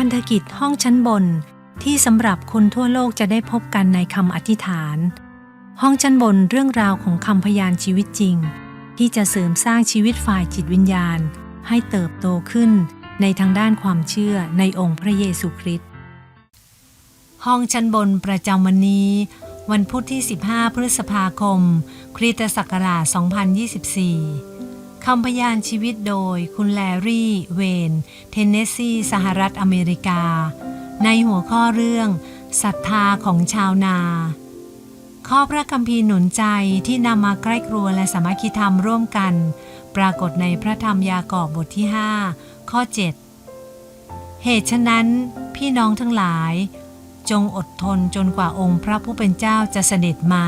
พันธกิจห้องชั้นบน ที่สำหรับคนทั่วโลกจะได้พบกันในคำอธิษฐาน ห้องชั้นบนเรื่องราวของคำพยานชีวิตจริง ที่จะเสริมสร้างชีวิตฝ่ายจิตวิญญาณ ให้เติบโตขึ้นในทางด้านความเชื่อในองค์พระเยซูคริสต์ห้องชั้นบนประจำวันนี้ วันพุธที่ 15 พฤษภาคม คริสตศักราช 2024 คำพยานชีวิตโดยคุณแลรี่ เวน เทนเนสซี สหรัฐอเมริกา ในหัวข้อเรื่องศรัทธาของชาวนา ข้อพระคัมภีร์หนุนใจที่นำมาใกล้ครัวและสามัคคีธรรมร่วมกัน ปรากฏในพระธรรมยากอบบทที่ 5 ข้อ 7 เหตุฉะนั้น พี่น้องทั้งหลาย จงอดทนจนกว่าองค์พระผู้เป็นเจ้าจะเสด็จมา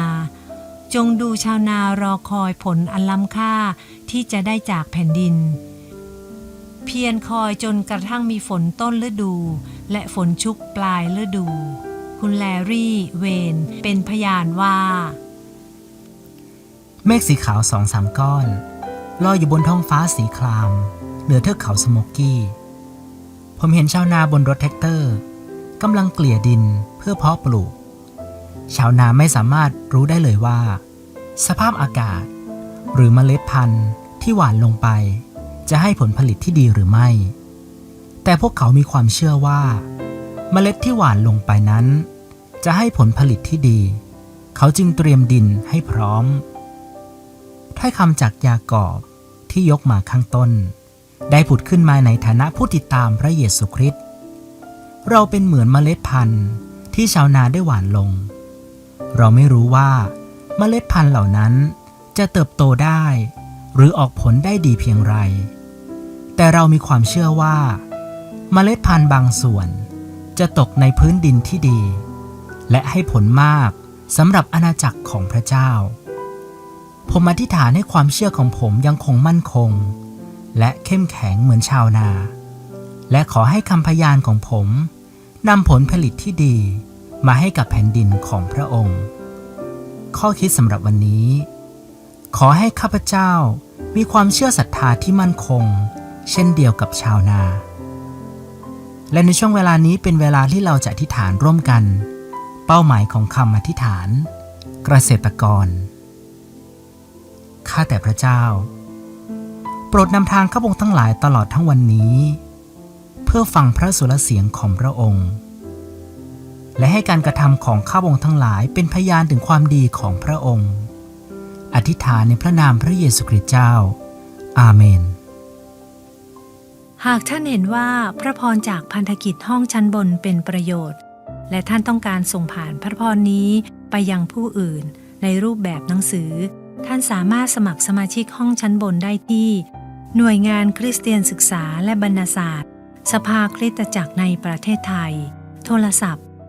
จงดูชาวนารอคอยผลอันล้ำค่าที่จะได้จากแผ่นดิน เพียรคอยจนกระทั่งมีฝนต้นฤดู และฝนชุกปลายฤดู คุณแลรี่เวนเป็นพยานว่า เมฆสีขาวสองสามก้อน ลอยอยู่บนท้องฟ้าสีคราม เหนือเทือกเขาสโมกกี้ ผมเห็นชาวนาบนรถแท็กเตอร์กำลังเกลี่ยดินเพื่อเพาะปลูก ชาวนาไม่สามารถรู้ได้เลยว่า สภาพอากาศ หรือเมล็ดพันธุ์ที่หว่านลงไป จะให้ผลผลิตที่ดีหรือไม่ แต่พวกเขามีความเชื่อว่า เมล็ดที่หว่านลงไปนั้น จะให้ผลผลิตที่ดี เขาจึงเตรียมดินให้พร้อมถ้อยคำจากยากอบที่ยกมาข้างต้น ได้ผุดขึ้นมาในฐานะผู้ติดตามพระเยซูคริสต์เราเป็นเหมือนเมล็ดพันธุ์ที่ชาวนาได้หว่านลง เราไม่รู้ว่าเมล็ดพันธุ์เหล่านั้นจะเติบโตได้ หรือออกผลได้ดีเพียงไร แต่เรามีความเชื่อว่าเมล็ดพันธุ์บางส่วนจะตกในพื้นดินที่ดี และให้ผลมากสำหรับอาณาจักรของพระเจ้า ผมอธิษฐานให้ความเชื่อของผมยังคงมั่นคง และเข้มแข็งเหมือนชาวนา และขอให้คำพยานของผมนำผลผลิตที่ดี มาให้กับแผ่นดินของพระองค์ ข้อคิดสำหรับวันนี้ ขอให้ข้าพเจ้ามีความเชื่อศรัทธาที่มั่นคง เช่นเดียวกับชาวนา และในช่วงเวลานี้เป็นเวลาที่เราจะอธิษฐานร่วมกัน เป้าหมายของคำอธิษฐาน เกษตรกร ข้าแต่พระเจ้า โปรดนำทางข้าพงทั้งหลายตลอดทั้งวันนี้ เพื่อฟังพระสุรเสียงของพระองค์ และให้การกระทำของข้าพงทั้งหลายเป็นพยานถึงความดีของพระองค์ อธิษฐานในพระนามพระเยซูคริสต์เจ้า อาเมน หากท่านเห็นว่าพระพรจากพันธกิจห้องชั้นบนเป็นประโยชน์ และท่านต้องการส่งผ่านพระพรนี้ไปยังผู้อื่นในรูปแบบหนังสือ ท่านสามารถสมัครสมาชิกห้องชั้นบนได้ที่ หน่วยงานคริสเตียนศึกษาและบรรณศาสตร์ สภาคริสตจักรในประเทศไทย โทรศัพท์